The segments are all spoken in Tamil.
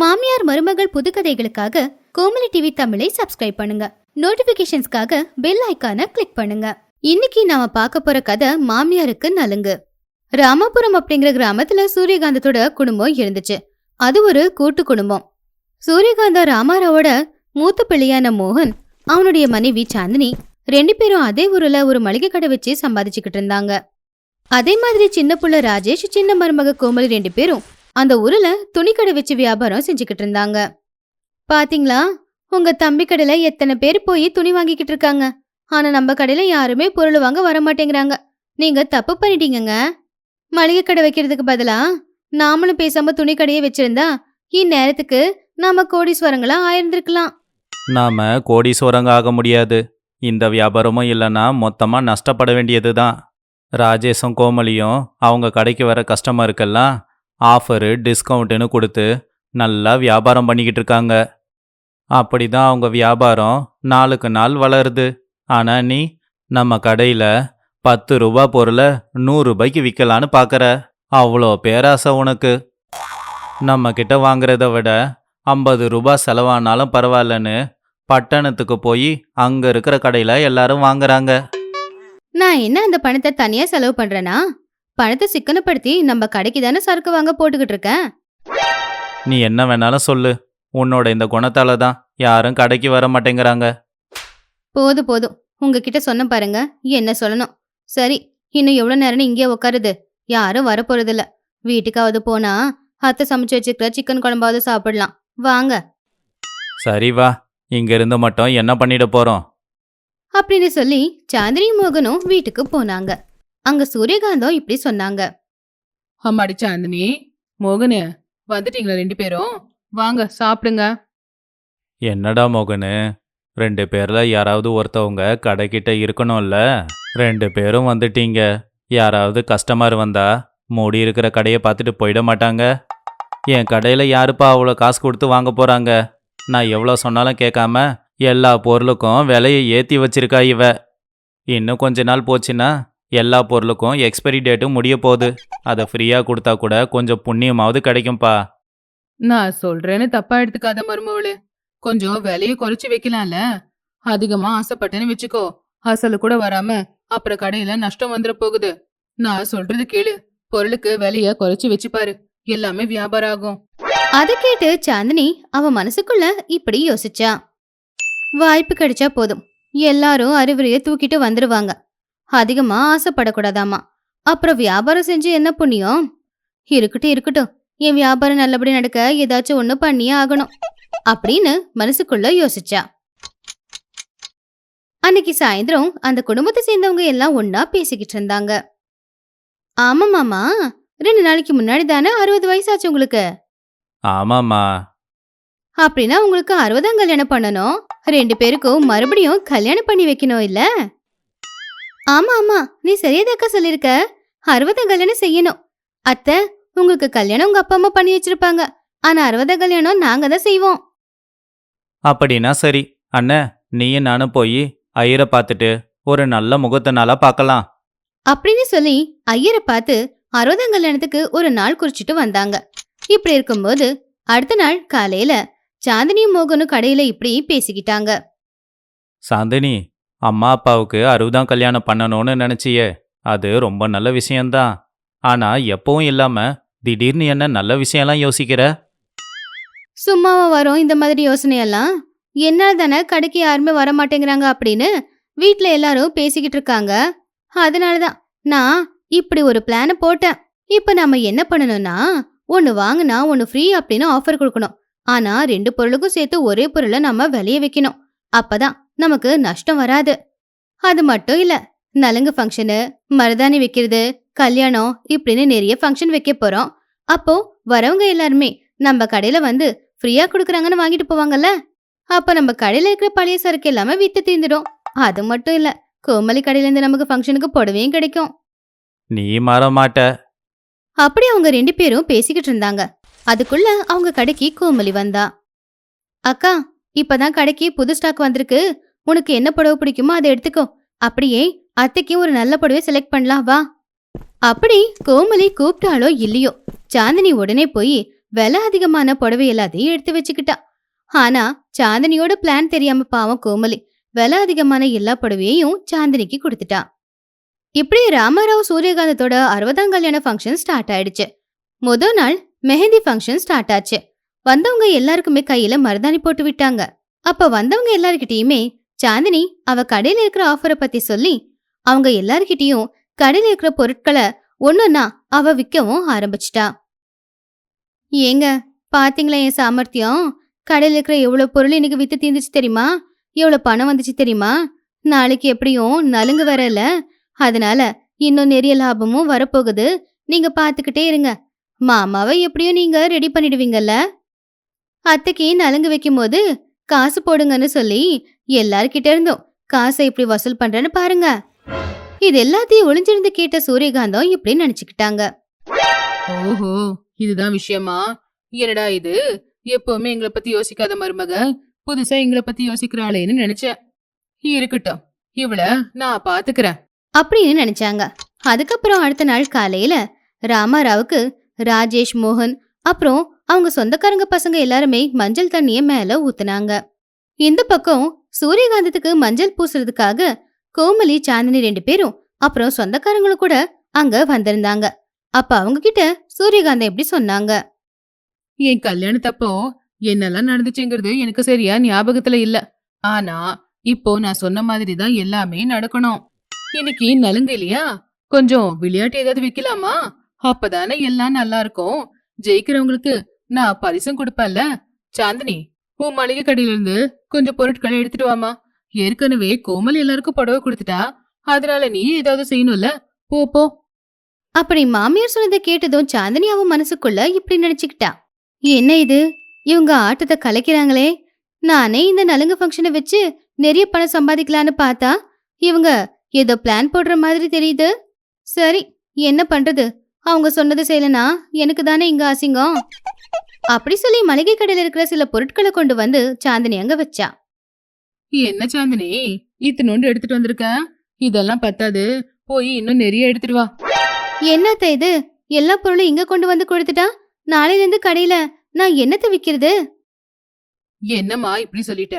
மாமியார் மருமகள் புதுக்கதைகளுக்காக கோமலி டிவி தமிழை சப்ஸ்கிரைப் பண்ணுங்க. நோட்டிபிகேஷன்ஸ்க்காக பெல் ஐக்கான கிளிக் பண்ணுங்க. இன்னைக்கு நாம பார்க்க போற கதை மாமியாருக்கு நலுங்கு. ராமபுரம் அப்படிங்கிற கிராமத்துல சூரியகாந்தத்தோட குடும்பம் இருந்துச்சு. அது ஒரு கூட்டு குடும்பம். சூரியகாந்தா ராமாராவோட மூத்த பிள்ளையான மோகன் அவனுடைய மனைவி சாந்தினி ரெண்டு பேரும் அதே ஊர்ல ஒரு மளிகை கடை வச்சு சம்பாதிச்சுக்கிட்டு இருந்தாங்க. அதே மாதிரி சின்ன புள்ள ராஜேஷ் சின்ன மருமக கோமலி ரெண்டு பேரும் அந்த ஊர்ல துணிக்கடை வச்சு வியாபாரம் செஞ்சுக்கிட்டு இருந்தாங்க. பாத்தீங்களா? உங்க தம்பி கடையில எத்தனை பேர் போய் துணி வாங்கிக்கிட்டு இருக்காங்க. ஆனா நம்ம கடையில யாருமே பொருள் வாங்க வர மாட்டேங்கிறாங்க. நீங்க தப்பு பண்ணிட்டீங்கங்க. மளிகை கடை வைக்கிறதுக்கு பதிலா நாமளும் பேசாம துணி கடையே வச்சிருந்தா இந்நேரத்துக்கு நாம கோடீஸ்வரங்களா ஆயிருந்திருக்கலாம். நாம கோடீஸ்வரங்க ஆக முடியாது. இந்த வியாபாரமும் இல்லைன்னா மொத்தமா நஷ்டப்பட வேண்டியது தான் ராஜேஷும் கோமலியும் அவங்க கடைக்கு வர கஸ்டமருக்கெல்லாம் ஆஃபரு டிஸ்கவுண்ட்டுன்னு கொடுத்து நல்லா வியாபாரம் பண்ணிக்கிட்டு இருக்காங்க. அப்படி தான் அவங்க வியாபாரம் நாளுக்கு நாள் வளருது. ஆனால் நீ நம்ம கடையில் பத்து ரூபா பொருளை நூறு ரூபாய்க்கு விற்கலான்னு பார்க்குற அவ்வளோ பேராசை உனக்கு. நம்ம கிட்ட வாங்குறத விட ஐம்பது ரூபா செலவானாலும் பரவாயில்லன்னு பட்டணத்துக்கு போய் அங்கே இருக்கிற கடையில் எல்லாரும் வாங்குறாங்க. நான் என்ன அந்த பணத்தை தனியாக செலவு பண்ணுறேன்னா பணத்தை சிக்கனப்படுத்தி நம்ம கடைக்கு தானே சரக்கு வாங்க போட்டுக்கிட்டு இருக்கேன்? நீ என்ன வேணாலும் சொல்லு. உன்னோட இந்த குணத்தால தான் யாரும் கடைக்கு வர மாட்டேங்கிறாங்க. போதும் போதும் உங்ககிட்ட சொன்ன பாருங்க. என்ன சொல்லணும்? சரி இன்னும் எவ்வளவு நேரம்னு இங்கே உட்காருது யாரும் வரப்போறதில்ல வீட்டுக்காவது போனா அத்தை சமைச்சு வச்சுக்கிற சிக்கன் குழம்பாவது சாப்பிடலாம். வாங்க. சரி வா. இங்கிருந்து மட்டும் என்ன பண்ணிட போறோம்? அப்படின்னு சொல்லி சாந்தினி மோகனும் வீட்டுக்கு போனாங்க. அங்க சூரியகாந்தம் இப்படி சொன்னாங்க. அம்மாடி சாந்தினி மோகனு வந்துட்டீங்களா ரெண்டு பேரும்? வாங்க சாப்பிடுங்க. என்னடா மோகனு ரெண்டு பேர்ல யாராவது ஒருத்தவங்க கடைக்கிட்ட இருக்கணும்ல? ரெண்டு பேரும் வந்துட்டீங்க. யாராவது கஸ்டமர் வந்தா மூடி இருக்கிற கடையை பார்த்துட்டு போயிட மாட்டாங்க. என் கடையில் யாருப்பா அவ்வளோ காசு கொடுத்து வாங்க போறாங்க? நான் எவ்வளோ சொன்னாலும் கேட்காம எல்லா பொருளுக்கும் விலையை ஏற்றி வச்சிருக்கா இவ. இன்னும் கொஞ்ச நாள் போச்சுன்னா எல்லா பொருளுக்கும் எக்ஸ்பைரி டேட்டும் முடிய போகுது. அதை ஃப்ரீயாக கொடுத்தா கூட கொஞ்சம் புண்ணியமாவது கிடைக்கும்ப்பா நான் சொல்றேன்னு தப்பா எடுத்துக்காத மருமவளு கொஞ்சம் விலைய குறைச்சு வைக்கலாம்ல? அதிகமா ஆசைப்பட்டேன்னு வச்சுக்கோ. அசலு கூட வராம அப்புறம் கடையில நஷ்டம் வந்துட போகுது. நான் சொல்றது கேளு. பொருளுக்கு விலைய குறைச்சு வச்சு பாரு. எல்லாமே வியாபாரம் ஆகும். அதை கேட்டு சாந்தினி அவ மனசுக்குள்ள இப்படி யோசிச்சா. வாய்ப்பு கிடைச்சா போதும். எல்லாரும் அறிவுரைய தூக்கிட்டு வந்துருவாங்க. அதிகமா ஆசைப்படக்கூடாதாமா அப்புறம் வியாபாரம் செஞ்சு என்ன புண்ணியம்? இருக்கட்டும் இருக்கட்டும். என் வியாபாரம் நல்லபடி நடக்க ஏதாச்சும் ஒண்ணு பண்ணியே ஆகணும். அப்படின்னு மனசுக்குள்ள யோசிச்சா. அன்னைக்கு சாயந்தரம் அந்த குடும்பத்தை சேர்ந்தவங்க எல்லாம் ஒண்ணா பேசிக்கிட்டு இருந்தாங்க. ஆமா மாமா. ரெண்டு நாளைக்கு முன்னாடி தானே அறுபது வயசாச்சு உங்களுக்கு? ஆமாம்மா. அப்படின்னா உங்களுக்கு அறுபதாம் கல்யாணம் பண்ணணும். ரெண்டு பேருக்கும் மறுபடியும் கல்யாணம் பண்ணி வைக்கணும் இல்ல? ஆமா ஆமா. நீ சரியாதாக்கா சொல்லிருக்க அறுபதாம் கல்யாணம் செய்யணும். அத்தை உங்களுக்கு கல்யாணம் உங்க அப்பா அம்மா பண்ணி வச்சிருப்பாங்க. ஆனா அறுபதாம் கல்யாணம் நாங்க தான் செய்வோம். அப்படின்னா சரி. அண்ணே நீயும் நானும் போய் ஐயரை பார்த்துட்டு ஒரு நல்ல முகூர்த்த நாளாக பார்க்கலாம். அப்படின்னு சொல்லி ஐயரை பார்த்து அறுபதாம் கல்யாணத்துக்கு ஒரு நாள் குறிச்சிட்டு வந்தாங்க. இப்படி இருக்கும்போது அடுத்த நாள் காலையில சாந்தினியும் மோகனும் கடையில இப்படி பேசிக்கிட்டாங்க. சாந்தினி அம்மா அப்பாவுக்கு அறுபதாம் கல்யாணம் பண்ணணும்னு நினச்சியே. அது ரொம்ப நல்ல விஷயம்தான். ஆனால் எப்பவும் இல்லாமல் திடீர்னு என்ன நல்ல விஷயம்லாம் யோசிக்கிற? சும்மாவா வரும் இந்த மாதிரி யோசனையெல்லாம்? என்னால் தானே கடைக்கு யாருமே வர மாட்டேங்கிறாங்க அப்படின்னு வீட்ல எல்லாரும் பேசிக்கிட்டு இருக்காங்க. அதனால தான் நான் இப்படி ஒரு பிளானை போட்டேன். இப்போ நாம என்ன பண்ணணும்னா ஒன்று வாங்கினா ஒன்று ஃப்ரீ அப்படின்னு ஆஃபர் கொடுக்கணும். ஆனா ரெண்டு பொருளுக்கும் சேர்த்து ஒரே பொருளை நம்ம விளைய வைக்கணும். அப்பதான் நமக்கு நஷ்டம் வராது. அது மட்டும் இல்ல நலங்கு ஃபங்க்ஷனு மருதாணி வைக்கிறது கல்யாணம் இப்படின்னு நிறைய ஃபங்க்ஷன் வைக்க போறோம். அப்போ வரவங்க எல்லாருமே நம்ம கடையில வந்து ஃப்ரீயா கொடுக்குறாங்கன்னு வாங்கிட்டு போவாங்கல்ல? அப்ப நம்ம கடையில இருக்கிற பழைய சரக்கு எல்லாமே வித்து தீர்ந்துடும் அது மட்டும் இல்ல கோமலி கடையில இருந்து நமக்கு ஃபங்க்ஷனுக்கு புடவையும் கிடைக்கும். நீ மாற மாட்ட. அப்படி அவங்க ரெண்டு பேரும் பேசிக்கிட்டு இருந்தாங்க. அதுக்குள்ள அவங்க கடைக்கு கோமலி வந்தா. அக்கா இப்பதான் கடைக்கு புது ஸ்டாக் வந்திருக்கு. உனக்கு என்ன புடவை பிடிக்குமோ அதை எடுத்துக்கோ. அப்படியே அத்தைக்கு ஒரு நல்ல புடவை செலக்ட் பண்ணலாம் வா. அப்படி கோமலி கூப்பிட்டாலோ இல்லையோ சாந்தினி உடனே போய் விலை அதிகமான புடவை எல்லாத்தையும் எடுத்து வச்சுக்கிட்டா. ஆனா சாந்தினியோட பிளான் தெரியாம பாவம் கோமலி விலை அதிகமான எல்லா புடவையையும் சாந்தினிக்கு கொடுத்துட்டா. இப்படி ராமராவ் சூரியகாந்தத்தோட அறுபதாம் கல்யாண ஃபங்க்ஷன் ஸ்டார்ட் ஆயிடுச்சு. முத நாள் மெஹந்தி ஃபங்க்ஷன் ஸ்டார்ட் ஆச்சு. வந்தவங்க எல்லாருக்குமே கையில மருதாணி போட்டு விட்டாங்க. அப்ப வந்தவங்க எல்லாருக்கிட்டயுமே சாந்தினி அவ கடையில இருக்கிற ஆஃபரை பத்தி சொல்லி அவங்க எல்லார்கிட்டயும் கடையில இருக்கிற பொருட்களை ஒன்னொன்னா அவ விற்கவும் ஆரம்பிச்சிட்டா. ஏங்க பாத்தீங்களா என் சாமர்த்தியம்? கடையில இருக்கிற எவ்வளவு பொருள் இன்னைக்கு வித்து தீர்ந்துச்சு தெரியுமா? எவ்வளவு பணம் வந்துச்சு தெரியுமா? நாளைக்கு எப்படியும் நலுங்கு வரல அதனால இன்னும் நிறைய லாபமும் வரப்போகுது. நீங்க பாத்துக்கிட்டே இருங்க. மாமாவை எப்படியும் நீங்க ரெடி பண்ணிடுவீங்கல்ல? அத்தைக்கு நலுங்கு வைக்கும்போது காசு போடுங்கன்னு சொல்லி எல்லார்கிட்ட இருந்தும் காசை இப்படி வசூல் பண்றேன்னு பாருங்க. இது எல்லாத்தையும் ஒளிஞ்சிருந்து கேட்ட சூரியகாந்தம் இப்படி நினைச்சுக்கிட்டாங்க. ஓஹோ இதுதான் விஷயமா? என்னடா இது? எப்பவுமே எங்களை பத்தி யோசிக்காத மருமக. புதுசா எங்களை பத்தி யோசிக்கிறாளேன்னு நினைச்சேன். இருக்கட்டும் இவள நான் பாத்துக்கிறேன். அப்படின்னு நினைச்சாங்க. அதுக்கப்புறம் அடுத்த நாள் காலையில ராமாராவுக்கு ராஜேஷ் மோகன் அப்புறம் அவங்க சொந்தக்காரங்க பசங்க எல்லாருமே மஞ்சள் தண்ணிய மேல ஊத்துனாங்க. இந்த பக்கம் சூரியகாந்தத்துக்கு மஞ்சள் பூசுறதுக்காக கோமலி சாந்தினி ரெண்டு பேரும் அப்புறம் சொந்தக்காரங்களும் கூட அங்க வந்திருந்தாங்க. அப்ப அவங்க கிட்ட சூரியகாந்தம் எப்படி சொன்னாங்க? என் கல்யாணத்தப்போ என்னெல்லாம் நடந்துச்சுங்கிறது எனக்கு சரியா ஞாபகத்துல இல்ல. ஆனா இப்போ நான் சொன்ன மாதிரி தான் எல்லாமே நடக்கணும். இன்னைக்கு நலுங்கு இல்லையா? கொஞ்சம் விளையாட்டு ஏதாவது வைக்கலாமா? அப்பதானே எல்லாம் நல்லா இருக்கும். ஜெயிக்கிறவங்களுக்கு நான் பரிசும் கொடுப்பேன்ல. சாந்தினி உன் மளிகை கடையில இருந்து கொஞ்சம் பொருட்களை எடுத்துட்டு வாமா ஏற்கனவே கோமல் எல்லாருக்கும் புடவை கொடுத்துட்டா. அதனால நீ ஏதாவது செய்யணும்ல? போ போ. அப்படி மாமியார் சொன்னதை கேட்டதும் சாந்தினி அவன் மனசுக்குள்ள இப்படி நினைச்சுக்கிட்டா. என்ன இது? இவங்க ஆட்டத்தை கலைக்கிறாங்களே. நானே இந்த நலுங்கு ஃபங்க்ஷனை வச்சு நிறைய பணம் சம்பாதிக்கலான்னு பார்த்தா இவங்க ஏதோ பிளான் போடுற மாதிரி தெரியுது. சரி என்ன பண்றது? அவங்க சொன்னது செய்யலனா எனக்கு தானே இங்க அசிங்கம். அப்படி சொல்லி மளிகை கடையில இருக்கிற சில பொருட்களை கொண்டு வந்து சாந்தினி அங்க வச்சா. என்ன சாந்தினி? இத்தனோண்டு எடுத்துட்டு வந்திருக்க? இதெல்லாம் பத்தாது. போய் இன்னும் நிறைய எடுத்துட்டு வா. என்னத்த இது? எல்லா பொருளும் இங்க கொண்டு வந்து கொடுத்துட்டா? நாளையில இருந்து கடையில நான் என்னத்த விக்கிறது? என்னம்மா இப்படி சொல்லிட்ட?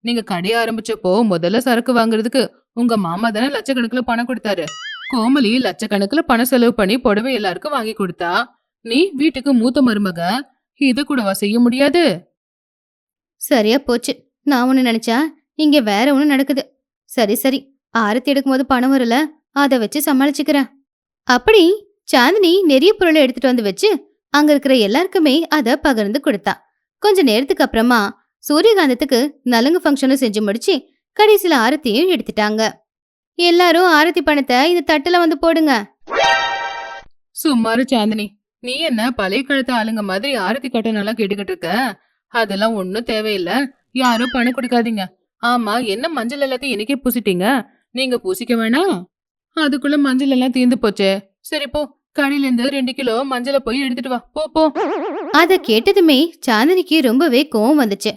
நீங்க கடைய ஆரம்பிச்சப்போ முதல்ல சரக்கு வாங்குறதுக்கு உங்க மாமா தானே லட்சக்கணக்குல பணம் கொடுத்தாரு. கோமலி லட்சக்கணக்குல பணம் செலவு பண்ணி புடவை எல்லாருக்கும் வாங்கி கொடுத்தா. நீ வீட்டுக்கு மூத்த மருமக இது கூடவா செய்ய முடியாது? சரியா போச்சு. நான் ஒண்ணு நினைச்சா இங்க வேற ஒண்ணு நடக்குது. சரி சரி. ஆரத்தி எடுக்கும்போது பணம் வரல அத வச்சு சமாளிச்சுக்கிறேன். அப்படி சாந்தினி நிறைய பொருளை எடுத்துட்டு வந்து வச்சு அங்க இருக்கிற எல்லாருக்குமே அத பகிர்ந்து கொடுத்தா. கொஞ்ச நேரத்துக்கு அப்புறமா சூரியகாந்தத்துக்கு நலுங்கு ஃபங்க்ஷனும் செஞ்சு முடிச்சு கடைசியில ஆரத்தியும் எடுத்துட்டாங்க. எல்லாரும் ஆரத்தி பணத்தை இந்த தட்டுல வந்து போடுங்க. சும்மாரு சாந்தினி. நீ என்ன பழைய காலத்து ஆளுங்க மாதிரி ஆரத்தி கட்டணம் கேட்டுக்கிட்டு இருக்க? அதெல்லாம் ஒன்றும் தேவையில்ல. யாரும் பணம் கொடுக்காதீங்க. ஆமா என்ன மஞ்சள் எல்லாத்தையும் எனக்கே பூசிட்டீங்க? நீங்க பூசிக்க வேணாம். அதுக்குள்ள மஞ்சள் எல்லாம் தீர்ந்து போச்சே. சரி போ. கடையில இருந்து ரெண்டு கிலோ மஞ்சளை போய் எடுத்துட்டு வா. போ போ. அத கேட்டதுமே சாந்தினிக்கு ரொம்பவே கோவம் வந்துச்சு.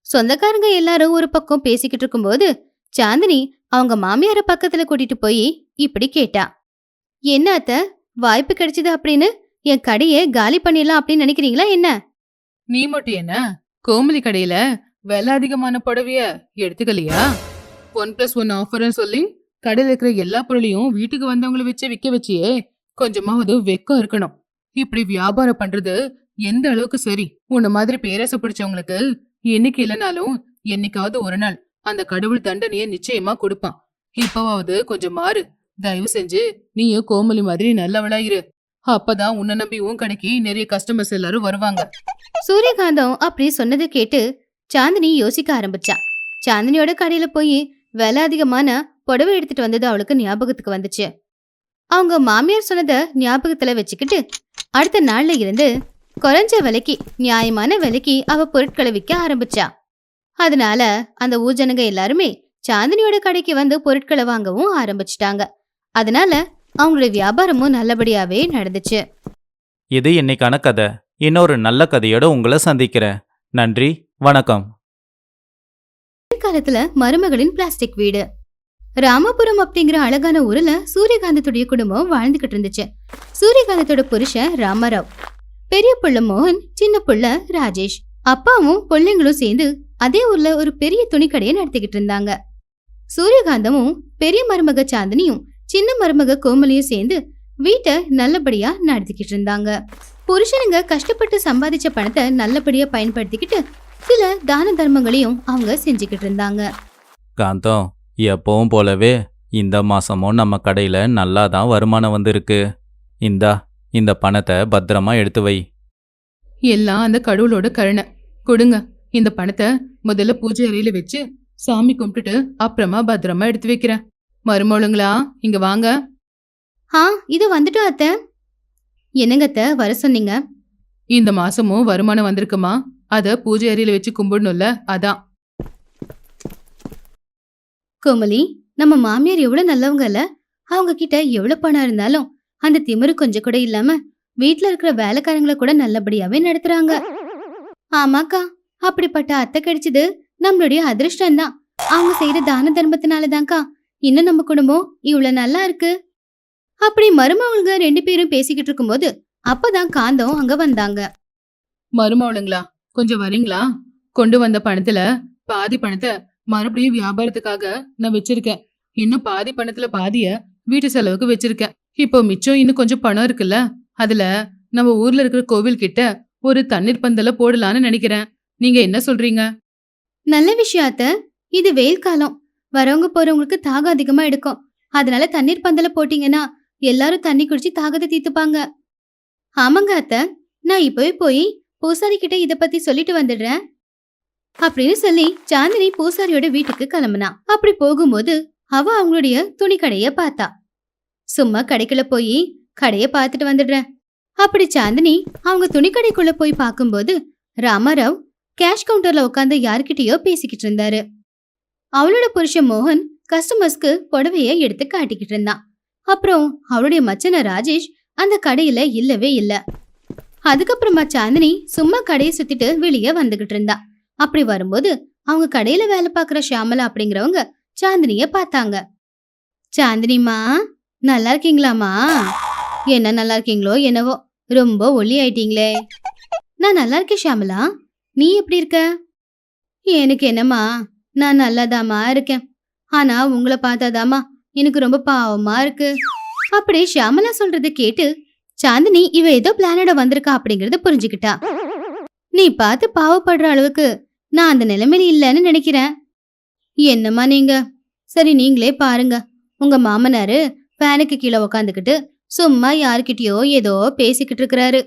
சொந்தக்காரங்க எல்லாரும் ஒரு பக்கம் பேசிக்கிட்டு இருக்கும்போது சாந்தினி அவங்க மாமியார பக்கத்துல கூட்டிட்டு போய் இப்படி கேட்டா. என்ன அத்த? வாய்ப்பு கிடைச்சது அப்படின்னு என் கடையை காலி பண்ணிடலாம் அப்படின்னு நினைக்கிறீங்களா என்ன? நீ மட்டும் என்ன? கோமலி கடையில விலை அதிகமான புடவைய எடுத்துக்கலையா? ஒன் பிளஸ் ஒன் ஆஃபர்னு சொல்லி கடையில இருக்கிற எல்லா பொருளையும் வீட்டுக்கு வந்தவங்கள வச்சு விற்க வச்சியே கொஞ்சமாவது வெக்கம் இருக்கணும். இப்படி வியாபாரம் பண்றது எந்த அளவுக்கு சரி? உன்ன மாதிரி பேரச பிடிச்சவங்களுக்கு என்னைக்கு இல்லைனாலும் என்னைக்காவது ஒரு நாள் அந்த கடவுள் தண்டனையை நிச்சயமா கொடுப்பான். இப்பவாவது கொஞ்சம் மாறு. தயவு செஞ்சு நீயும் கோமலி மாதிரி நல்லவளாயிரு. அப்பதான் உன்னை நம்பி உன் கடைக்கு நிறைய கஸ்டமர்ஸ் எல்லாரும் வருவாங்க. சூரியகாந்தம் அப்படி சொன்னதை கேட்டு சாந்தினி யோசிக்க ஆரம்பிச்சா. சாந்தினியோட கடையில போய் விலை அதிகமான புடவை எடுத்துட்டு வந்தது அவளுக்கு ஞாபகத்துக்கு வந்துச்சு. அவங்க மாமியார் சொன்னதை ஞாபகத்துல வச்சுக்கிட்டு அடுத்த நாள்ல இருந்து குறைஞ்ச விலைக்கு நியாயமான விலைக்கு அவ பொருட்களை விற்க ஆரம்பிச்சா. அதனால அந்த ஊஜனங்க எல்லாருமே சாந்தினியோட கடைக்கு வந்து பொருட்களை வாங்கவும் ஆரம்பிச்சிட்டாங்க. அதனால அவங்களோட வியாபாரமும் நல்லபடியாவே நடந்துச்சு. இது இன்னைக்கான கதை. இன்னொரு நல்ல கதையோட உங்களை சந்திக்கிறேன். நன்றி வணக்கம். காலத்துல மருமகளின் பிளாஸ்டிக் வீடு. ராமபுரம் அப்படிங்கிற அழகான ஊர்ல சூரியகாந்தத்துடைய குடும்பம் வாழ்ந்துகிட்டு இருந்துச்சு. சூரியகாந்தத்தோட புருஷன் ராமராவ். பெரிய புள்ள மோகன் சின்ன புள்ள ராஜேஷ். அப்பாவும் பிள்ளைங்களும் சேர்ந்து அதே ஊர்ல ஒரு பெரிய துணிக்கடையை நடத்திக்கிட்டு இருந்தாங்க. சூரியகாந்தமும் பெரிய மருமக சாந்தினியும் சின்ன மருமக கோமலியும் சேர்ந்து வீட்டை நல்லபடியா நடத்திக்கிட்டு இருந்தாங்க. புருஷனுங்க கஷ்டப்பட்டு சம்பாதிச்ச பணத்தை நல்லபடியா பயன்படுத்திக்கிட்டு சில தான தர்மங்களையும் அவங்க செஞ்சுக்கிட்டு இருந்தாங்க. காந்தம் எப்பவும் போலவே இந்த மாசமும் நம்ம கடையில நல்லா தான் வருமானம் வந்திருக்கு. இந்தா இந்த பணத்தை பத்திரமா எடுத்து வை. எல்லாம் அந்த கடவுளோட கருணை. கொடுங்க இந்த பணத்தை முதல்ல பூஜை அறையில வச்சு சாமி கும்பிட்டுட்டு அப்புறமா பத்திரமா எடுத்து வைக்கிறேன். மருமகளுங்களா இங்க வாங்க. ஆ இது வந்துட்டோம் அத்தை. என்னங்க அத்தை வர சொன்னீங்க? இந்த மாசமும் வருமானம் வந்திருக்குமா? அத பூஜை அறையில வச்சு கும்பிடணும்ல அதான். கோமலி நம்ம மாமியார் எவ்வளவு நல்லவங்க இல்ல? அவங்க கிட்ட எவ்வளவு பணம் இருந்தாலும் அந்த திமிரு கொஞ்சம் கூட இல்லாம வீட்ல இருக்கிற வேலைக்காரங்களை கூட நல்லபடியாவே நடத்துறாங்க. ஆமாக்கா அப்படிப்பட்ட அத்தை கிடைச்சது நம்மளுடைய அதிர்ஷ்டம் தான் அவங்க செய்யற தான தர்மத்தினாலதான்க்கா. இன்னும் நம்ம குடும்பம் இவ்வளவு நல்லா இருக்கு. அப்படி மருமவங்க ரெண்டு பேரும் பேசிக்கிட்டு இருக்கும்போது அப்பதான் காந்தம் அங்க வந்தாங்க. மருமகளுங்களா கொஞ்சம் வரீங்களா? கொண்டு வந்த பணத்துல பாதி பணத்தை மறுபடியும் வியாபாரத்துக்காக நான் வச்சிருக்கேன். இன்னும் பாதி பணத்துல பாதிய வீட்டு செலவுக்கு வச்சிருக்கேன். இப்போ மிச்சம் இன்னும் கொஞ்சம் பணம் இருக்குல்ல அதுல நம்ம ஊர்ல இருக்கிற கோவில் கிட்ட ஒரு தண்ணீர் பந்தல போடலான்னு நினைக்கிறேன். நீங்க என்ன சொல்றீங்க? நல்ல விஷயம் அத்தை. இது வெயில் காலம். வரவங்க போறவங்களுக்கு தாகம் அதிகமா எடுக்கும். அதனால தண்ணீர் பந்தல போட்டீங்கன்னா எல்லாரும் தண்ணி குடிச்சு தாகத்தை தீத்துப்பாங்க. ஆமாங்க அத்தை நான் இப்பவே போய் பூசாரி கிட்ட இத பத்தி சொல்லிட்டு வந்துடுறேன். அப்படின்னு சொல்லி சாந்தினி பூசாரியோட வீட்டுக்கு கிளம்புனா. அப்படி போகும்போது அவ அவங்களுடைய துணி கடைய பார்த்தா. சும்மா கடைக்குள்ள போய் கடைய பார்த்துட்டு வந்துடுறேன். அப்படி சாந்தினி அவங்க துணி கடைக்குள்ள போய் பார்க்கும்போது ராமராவ் கேஷ் கவுண்டர்ல உட்காந்து யார்கிட்டயோ பேசிக்கிட்டு இருந்தாரு. அவளோட புருஷன் மோகன் கஸ்டமர்ஸ்க்கு புடவைய எடுத்து காட்டிக்கிட்டு இருந்தான். அப்புறம் அவளுடைய மச்சன ராஜேஷ் அந்த கடையில இல்லவே இல்ல. அதுக்கப்புறமா சாந்தினி சும்மா கடையை சுத்திட்டு வெளியே வந்துகிட்டு இருந்தா. அப்படி வரும்போது அவங்க கடையில வேலை பார்க்குற ஷியாமலா அப்படிங்கிறவங்க சாந்தினிய பார்த்தாங்க. சாந்தினிமா நல்லா இருக்கீங்களாமா என்ன நல்லா இருக்கீங்களோ என்னவோ? ரொம்ப ஒல்லி ஆயிட்டீங்களே. நான் நல்லா இருக்கேன் ஷியாமலா. நீ எப்படி இருக்க? எனக்கு என்னம்மா? நான் நல்லாதாம்மா இருக்கேன். ஆனா உங்களை பார்த்தாதாம்மா எனக்கு ரொம்ப பாவமா இருக்கு. அப்படி ஷியாமலா சொல்றத கேட்டு சாந்தினி இவ ஏதோ பிளானோட வந்திருக்கா அப்படிங்கறத புரிஞ்சுக்கிட்டா. நீ பார்த்து பாவப்படுற அளவுக்கு நான் அந்த நிலைமையில இல்லைன்னு நினைக்கிறேன். என்னம்மா நீங்க? சரி நீங்களே பாருங்க. உங்க மாமனாரு ஃபேனுக்கு கீழே உக்காந்துக்கிட்டு சும்மா யார்கிட்டயோ ஏதோ பேசிக்கிட்டு இருக்கிறாரு.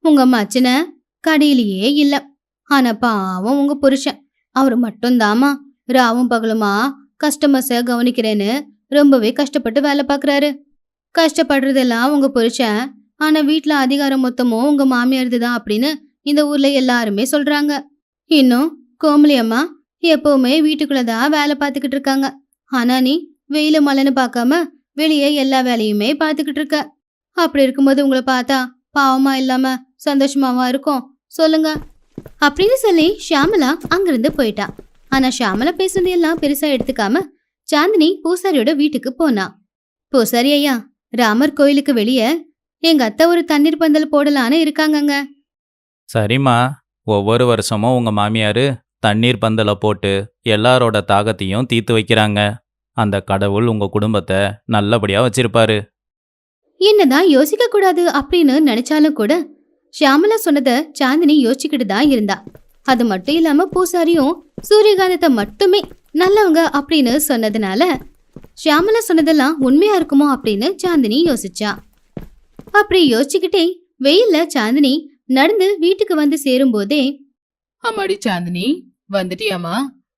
உங்க மச்சன கடையிலேயே இல்ல. ஆனா பாவம் உங்க புருஷன். அவரு மட்டும்தாமா ராவும் பகலுமா? கஸ்டமர்ஸ கவனிக்கிறேன்னு ரொம்பவே கஷ்டப்பட்டு வேலை பார்க்குறாரு கஷ்டப்படுறதெல்லாம் உங்க புருஷன். ஆனா வீட்டுல அதிகாரம் மொத்தமும் உங்க மாமியாரது தான் அப்படின்னு இந்த ஊர்ல எல்லாருமே சொல்றாங்க. இன்னும் கோமலி அம்மா எப்பவுமே வீட்டுக்குள்ளதான் வேலை பார்த்துக்கிட்டு இருக்காங்க. ஆனா நீ வெயில மழைன்னு பார்க்காம வெளியே எல்லா வேலையுமே பார்த்துக்கிட்டு இருக்க. அப்படி இருக்கும்போது உங்களை பார்த்தா பாவமா இல்லாம சந்தோஷமாவா இருக்கும். சொல்லுங்க. அப்படின்னு சொல்லி ஷியாமலா அங்கிருந்து போயிட்டா. ஆனா ஷியாமலா பேசுனது எல்லாம் பெருசா எடுத்துக்காம சாந்தினி பூசாரியோட வீட்டுக்கு போனா. பூசாரி ஐயா ராமர் கோயிலுக்கு வெளியே எங்க அத்தை ஒரு தண்ணீர் பந்தல் போடலான்னு இருக்காங்கங்க. சரிம்மா ஒவ்வொரு வருஷமும் உங்க மாமியார் தண்ணீர் பந்தல போட்டு எல்லாரோட தாகத்தையும் தீர்த்து வைக்கிறாங்க. அந்த கடவுள் உங்க குடும்பத்தை நல்லபடியா வச்சிருப்பாரு. என்னதான் யோசிக்க கூடாது அப்படின்னு நினைச்சாலும் கூட ஷியாமலா சொன்னத சாந்தினி யோசிச்சுக்கிட்டு தான் இருந்தா. அது மட்டும் இல்லாம பூசாரியும் சூரியகாந்தத்தை மட்டுமே நல்லவங்க அப்படின்னு சொன்னதுனால ஷியாமலா சொன்னதெல்லாம் உண்மையா இருக்குமோ அப்படின்னு சாந்தினி யோசிச்சா. அப்படி யோசிச்சுக்கிட்டே வெயில்ல சாந்தினி நடந்து வீட்டுக்கு வந்து சேரும்போதே அம்மாடி சாந்தினி வந்துட்டியாமா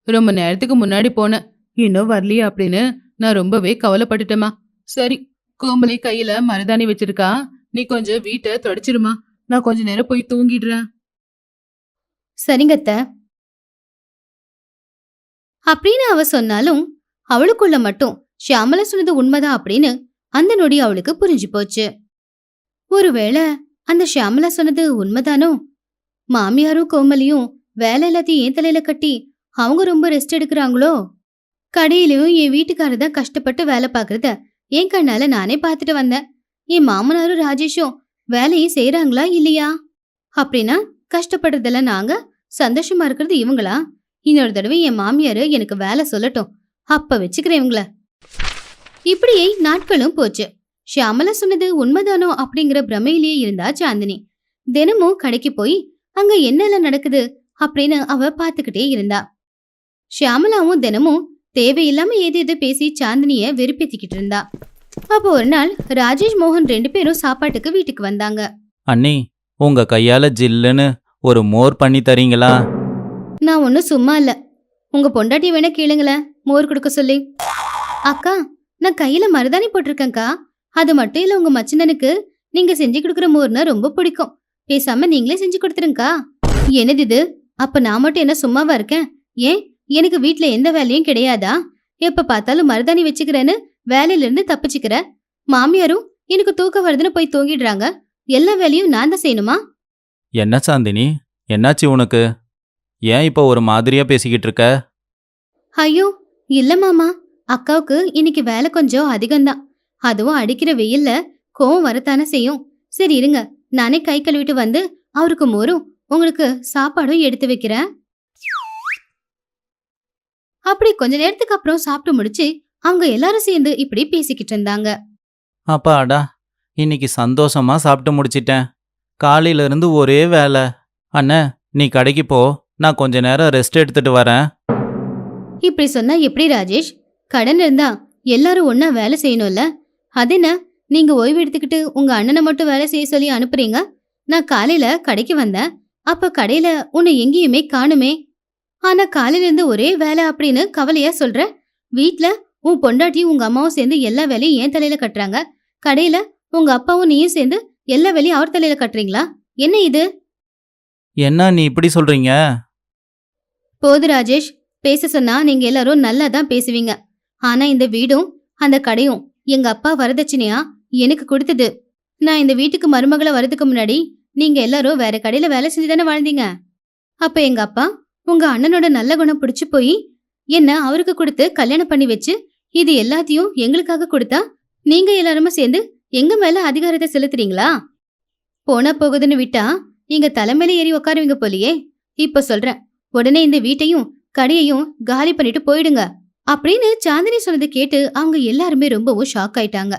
ரொம்ப நேரத்துக்கு முன்னாடி போனேன் இன்னும் வரலையே அப்படின்னு நான் ரொம்பவே கவலைப்பட்டுட்டேமா சரி கோமலி கையில மருதாணி வச்சிருக்கா. நீ கொஞ்சம் வீட்டை தொடச்சிருமா நான் கொஞ்ச நேரம் போய் தூங்கிடுறேன். சரிங்கத்த அப்படின்னு அவ சொன்னாலும் அவளுக்குள்ள மட்டும் ஷியாமலா சொன்னது உண்மைதான் அப்படின்னு அந்த நொடி அவளுக்கு புரிஞ்சு போச்சு. ஒருவேளை அந்த ஷியாமலா சொன்னது உண்மைதானோ? மாமியாரும் கோமலியும் வேலை எல்லாத்தையும் ஏன் தலையில கட்டி அவங்க ரொம்ப ரெஸ்ட் எடுக்கிறாங்களோ? கடையிலயும் என் வீட்டுக்காரர் தான் கஷ்டப்பட்டு வேலை பார்க்கறத என் கண்ணால நானே பார்த்துட்டு வந்தேன். என் மாமனாரும் ராஜேஷும் வேலையை செய்யறாங்களா இல்லையா? அப்படின்னா கஷ்டப்படுறதில்ல நாங்க சந்தோஷமா இருக்கிறது இவங்களா? இன்னொரு தடவை என் மாமியாரு எனக்கு வேலை சொல்லட்டும். அப்ப வச்சுக்கிறேன் இவங்கள. இப்படியே நாட்களும் போச்சு. ஷியாமலா சொன்னது உண்மைதானோ அப்படிங்கிற பிரமையிலேயே இருந்தா சாந்தினி. தினமும் கடைக்கு போய் அங்க என்னெல்லாம் நடக்குது? அப்படின்னு அவ பாத்துக்கிட்டே இருந்தா. ஷியாமலாவும் தினமும் தேவையில்லாம ஏது எது பேசி சாந்தினிய வெறுப்பேத்திக்கிட்டு இருந்தா. அப்போ ஒரு நாள் ராஜேஷ் மோகன் ரெண்டு பேரும் சாப்பாட்டுக்கு வீட்டுக்கு வந்தாங்க. அண்ணி உங்க கையால ஜில்லுன்னு ஒரு மோர் பண்ணி தரீங்களா? நான் ஒன்றும் சும்மா இல்ல. உங்க பொண்டாட்டி வேணா கேளுங்களேன் மோர் கொடுக்க சொல்லி. அக்கா நான் கையில மருதாணி போட்டிருக்கேன்க்கா. அது மட்டும் இல்ல உங்க மச்சினனுக்கு நீங்க செஞ்சு கொடுக்குற மோர்னா ரொம்ப பிடிக்கும். பேசாம நீங்களே செஞ்சு கொடுத்துருங்கக்கா. என்னது இது? அப்ப நான் மட்டும் என்ன சும்மாவா இருக்கேன்? ஏன்? எனக்கு வீட்ல எந்த வேலையும் கிடையாதா? எப்ப பார்த்தாலும் மருதாணி வச்சுக்கிறேன்னு வேலையில இருந்து தப்பிச்சுக்கிற. மாமியாரும் எனக்கு தூக்கம் வருதுன்னு போய் தூங்கிடுறாங்க. எல்லா வேலையும் நான் தான் செய்யணுமா? என்ன சாந்தினி? என்னாச்சு உனக்கு? ஏன் இப்போ ஒரு மாதிரியா பேசிக்கிட்டு இருக்க? ஐயோ இல்ல மாமா. அக்காவுக்கு இன்னைக்கு வேலை கொஞ்சம் அதிகம்தான். அதுவும் அடிக்கிற வெயில்ல கோவம் வரத்தானே செய்யும். சரி இருங்க நானே கை கழுவிட்டு வந்து அவருக்கு மோரும் உங்களுக்கு சாப்பாடும் எடுத்து வைக்கிறேன். அப்படி கொஞ்ச நேரத்துக்கு அப்புறம் சாப்பிட்டு முடிச்சு அவங்க எல்லாரும் சேர்ந்து இப்படி பேசிக்கிட்டு இருந்தாங்க. அப்பாடா இன்னைக்கு சந்தோஷமா சாப்பிட்டு முடிச்சிட்டேன். காலையில இருந்து ஒரே வேலை. அண்ணே நீ கடைக்கு போ. நான் கொஞ்ச நேரம் ரெஸ்ட் எடுத்துட்டு வரேன். இப்படி சொன்னா எப்படி ராஜேஷ்? கடன் இருந்தா எல்லாரும் ஒண்ணா வேலை செய்யணும்ல? அது என்ன? நீங்க ஓய்வு எடுத்துக்கிட்டு உங்க அண்ணனை மட்டும் வேலை செய்ய சொல்லி அனுப்புறீங்க? நான் காலையில கடைக்கு வந்தேன். அப்ப கடையில உன்னை எங்கேயுமே காணுமே. ஆனா காலையில இருந்து ஒரே வேலை அப்படின்னு கவலையா சொல்ற? வீட்ல உன் பொண்டாட்டியும் உங்க அம்மாவும் சேர்ந்து எல்லா வேலையும் என் தலையில கட்டுறாங்க. கடையில உங்க அப்பாவும் நீயும் சேர்ந்து எல்லா வேலையும் அவர் தலையில கட்டுறீங்களா? என்ன இது? என்ன நீ இப்படி சொல்றீங்க? போது ராஜேஷ் பேச சொன்னா நீங்க எல்லாரும் நல்லா தான் பேசுவீங்க. ஆனா இந்த வீடும் அந்த கடையும் எங்க அப்பா வரதட்சணையா எனக்கு கொடுத்தது. நான் இந்த வீட்டுக்கு மருமகளை வரதுக்கு முன்னாடி நீங்க எல்லாரும் வேற கடையில வேலை செஞ்சு தானே வாழ்ந்தீங்க. அப்ப எங்க அப்பா உங்க அண்ணனோட நல்ல குணம் பிடிச்சு போய் என்ன அவருக்கு கொடுத்து கல்யாணம் பண்ணி வச்சு இது எல்லாத்தையும் எங்களுக்காக கொடுத்தா நீங்க எல்லாருமே சேர்ந்து எங்க மேல அதிகாரத்தை செலுத்துறீங்களா? போனா போகுதுன்னு விட்டா நீங்க தலைமையில ஏறி உட்காருவீங்க போலியே. இப்ப சொல்றேன் உடனே இந்த வீட்டையும் கடையையும் காலி பண்ணிட்டு போயிடுங்க அப்படின்னு சாந்தினி சொன்னதை கேட்டு அவங்க எல்லாருமே ரொம்பவும் ஷாக் ஆயிட்டாங்க.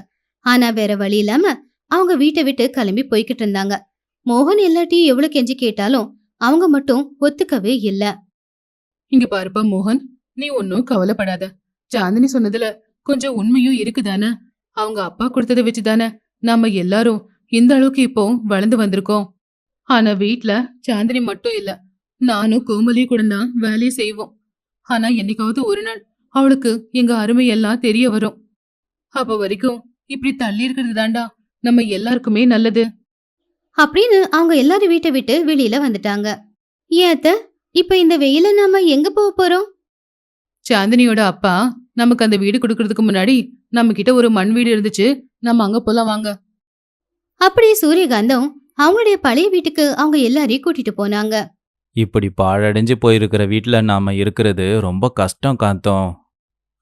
ஆனா வேற வழி இல்லாம அவங்க வீட்டை விட்டு கிளம்பி போய்கிட்டு இருந்தாங்க. மோகன் எல்லாட்டையும் எவ்வளவு கெஞ்சி கேட்டாலும் அவங்க மட்டும் ஒத்துக்கவே இல்ல. இங்க பாருப்பா மோகன் நீ ஒன்னும் கவலைப்படாத. சாந்தினி சொன்னதுல கொஞ்சம் உண்மையும் இருக்குதானே? அவங்க அப்பா கொடுத்ததை வச்சுதானே நாம எல்லாரும் இந்த அளவுக்கு இப்போ வளர்ந்து வந்திருக்கோம். ஆனா வீட்ல சாந்தினி மட்டும் இல்ல நானும் கோமலி கூட தான் வேலையை செய்வோம். ஆனா என்னைக்காவது ஒரு நாள் அவளுக்கு எங்க அருமை எல்லாம் தெரிய வரும். அப்ப வரைக்கும் இப்படி தள்ளி இருக்கிறது தாண்டா நம்ம எல்லாருக்குமே நல்லது. அப்படின்னு அவங்க எல்லாரும் வீட்டை விட்டு வெளியில வந்துட்டாங்க. ஏத்த இப்ப இந்த வெயில நாம எங்க போக போறோம்? சாந்தினியோட அப்பா நமக்கு அந்த வீடு கொடுக்கறதுக்கு முன்னாடி நம்ம கிட்ட ஒரு மண் வீடு இருந்துச்சு. நம்ம அங்க போலாம் வாங்க. அப்படியே சூரியகாந்தம் அவங்களுடைய பழைய வீட்டுக்கு அவங்க எல்லாரையும் கூட்டிட்டு போனாங்க. இப்படி பாழடைஞ்சு போயிருக்கிற வீட்டில் நாம இருக்கிறது ரொம்ப கஷ்டம் காந்தோம்.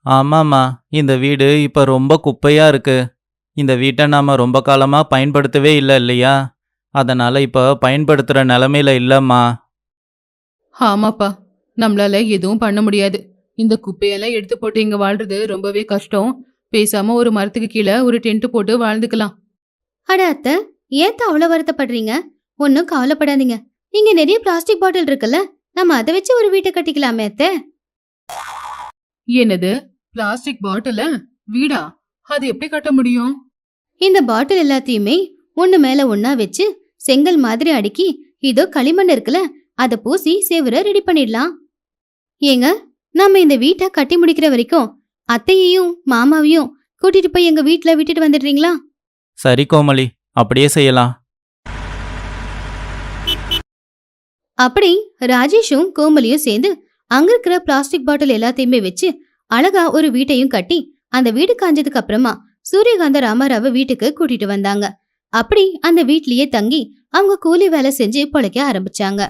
ஆமாம்மா இந்த வீடு இப்போ ரொம்ப குப்பையா இருக்கு. இந்த வீட்டை நாம ரொம்ப காலமா பயன்படுத்தவே இல்லை இல்லையா? அதனால இப்போ பயன்படுத்துற நிலமையில இல்லம்மா. ஆமாப்பா நம்மளால எதுவும் பண்ண முடியாது. இந்த குப்பையெல்லாம் எடுத்து போட்டு இங்க வாழ்றது ரொம்பவே கஷ்டம். பேசாம ஒரு மரத்துக்கு கீழே ஒரு டென்ட் போட்டு வாழ்ந்துக்கலாம். அட அத்தை ஏத்த அவ்வளவு வருத்தப்படுறீங்க? ஒன்னும் கவலைப்படாதீங்க. இங்க நிறைய பிளாஸ்டிக் பாட்டில் இருக்குல்ல நம்ம அதை வச்சு ஒரு வீட்டை கட்டிக்கலாமே அத்தை. என்னது? பிளாஸ்டிக் பாட்டில வீடா? அது எப்படி கட்ட முடியும்? இந்த பாட்டில் எல்லாத்தையுமே ஒண்ணு மேல ஒண்ணா வச்சு செங்கல் மாதிரி அடுக்கி இதோ களிமண் இருக்குல்ல அத பூசி சேவர ரெடி பண்ணிடலாம். ஏங்க நாம இந்த வீட்டை கட்டி முடிக்கிற வரைக்கும் அத்தையையும் மாமாவையும் கூட்டிட்டு போய் எங்க வீட்ல விட்டுட்டு வந்துடுறீங்களா? சரி கோமலி அப்படியே செய்யலாம். அப்படி ராஜேஷும் கோமலியும் சேர்ந்து அங்க இருக்கிற பிளாஸ்டிக் பாட்டில் எல்லாத்தையுமே வச்சு அழகா ஒரு வீட்டையும் கட்டி அந்த வீடு காஞ்சதுக்கு அப்புறமா சூரியகாந்த ராமாராவ வீட்டுக்கு கூட்டிட்டு வந்தாங்க. அப்படி அந்த வீட்லயே தங்கி அவங்க கூலி வேலை செஞ்சு பொழைக்க ஆரம்பிச்சாங்க.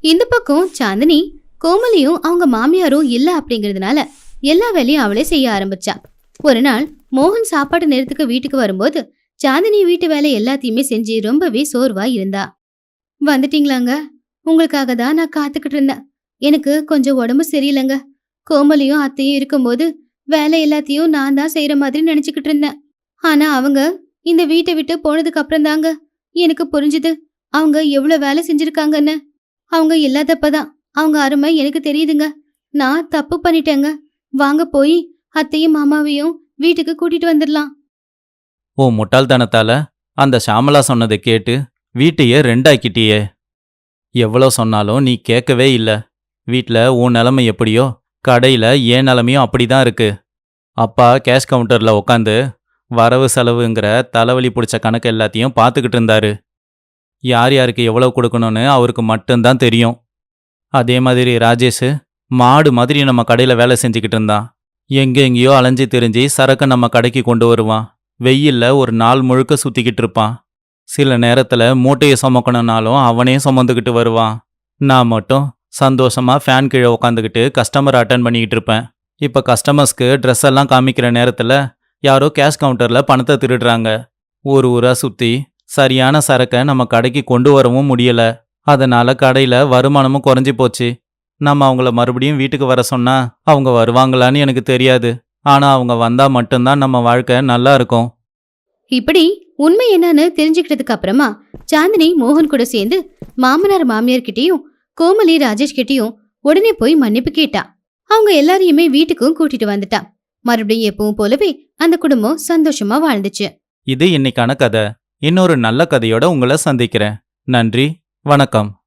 இந்த பக்கம் சாந்தினி கோமலியும் அவங்க மாமியாரும் இல்ல அப்படிங்கறதுனால எல்லா வேலையும் அவளே செய்ய ஆரம்பிச்சா. ஒரு நாள் மோகன் சாப்பாட்டு நேரத்துக்கு வீட்டுக்கு வரும்போது சாந்தினி வீட்டு வேலை எல்லாத்தையுமே செஞ்சு ரொம்பவே சோர்வா இருந்தா. வந்துட்டீங்களாங்க? உங்களுக்காக தான் நான் காத்துக்கிட்டு இருந்தேன். எனக்கு கொஞ்சம் உடம்பு சரியில்லைங்க. கோமலியும் அத்தையும் இருக்கும்போது வேலை எல்லாத்தையும் நான் தான் செய்யற மாதிரி நினைச்சுக்கிட்டு இருந்தேன். ஆனா அவங்க இந்த வீட்டை விட்டு போனதுக்கு அப்புறம் தாங்க எனக்கு புரிஞ்சுது. அவங்க எவ்வளவு வேலை செஞ்சிருக்காங்கன்னு. அவங்க இல்லாதப்பதான் அவங்க அருமை எனக்கு தெரியுதுங்க. நான் தப்பு பண்ணிட்டேங்க. வாங்க போய் அத்தையும் மாமாவையும் வீட்டுக்கு கூட்டிட்டு வந்துடலாம். உன் முட்டாள்தனத்தால அந்த ஷாமலா சொன்னதை கேட்டு வீட்டையே ரெண்டாக்கிட்டியே. எவ்வளோ சொன்னாலும் நீ கேட்கவே இல்ல. வீட்ல உன் நிலைமை எப்படியோ கடையில என் நிலைமையும் அப்படிதான் இருக்கு. அப்பா கேஷ் கவுண்டர்ல உட்காந்து வரவு செலவுங்கிற தலைவலி பிடிச்ச கணக்கு எல்லாத்தையும் பார்த்துக்கிட்டு இருந்தாரு. யார் யாருக்கு எவ்வளோ கொடுக்கணும்னு அவருக்கு மட்டும்தான் தெரியும். அதே மாதிரி ராஜேஷ் மாடு மாதிரி நம்ம கடையில் வேலை செஞ்சுக்கிட்டு இருந்தான். எங்கே எங்கேயோ அலைஞ்சு தெரிஞ்சு சரக்கை நம்ம கடைக்கு கொண்டு வருவான். வெயில்ல ஒரு நாள் முழுக்க சுற்றிக்கிட்டு இருப்பான். சில நேரத்தில் மூட்டையை சுமக்கணும்னாலும் அவனே சுமந்துக்கிட்டு வருவான். நான் மட்டும் சந்தோஷமாக ஃபேன் கீழே உட்காந்துக்கிட்டு கஸ்டமர் அட்டன் பண்ணிக்கிட்டு இருப்பேன். இப்போ கஸ்டமர்ஸ்க்கு ட்ரெஸ் எல்லாம் காமிக்கிற நேரத்தில் யாரோ கேஷ் கவுண்டரில் பணத்தை திருடுறாங்க. ஊர் ஊராக சுற்றி சரியான சரக்கை நம்ம கடைக்கு கொண்டு வரவும் முடியலை. அதனால கடையில் வருமானமும் குறைஞ்சி போச்சு. நம்ம அவங்கள மறுபடியும் வீட்டுக்கு வர சொன்னா அவங்க வருவாங்களான்னு எனக்கு தெரியாது. ஆனா அவங்க வந்தா மட்டும்தான் நம்ம வாழ்க்கை நல்லா இருக்கும். இப்படி உண்மை என்னன்னு தெரிஞ்சுக்கிட்டதுக்கு அப்புறமா சாந்தினி மோகன் கூட சேர்ந்து மாமனார் மாமியார் கிட்டயும் கோமலி ராஜேஷ் கிட்டயும் உடனே போய் மன்னிப்பு கேட்டா. அவங்க எல்லாரையுமே வீட்டுக்கும் கூட்டிட்டு வந்துட்டா. மறுபடியும் எப்பவும் போலவே அந்த குடும்பம் சந்தோஷமா வாழ்ந்துச்சு. இது இன்னைக்கான கதை. இன்னொரு நல்ல கதையோட உங்களை சந்திக்கிறேன். நன்றி. வணக்கம்.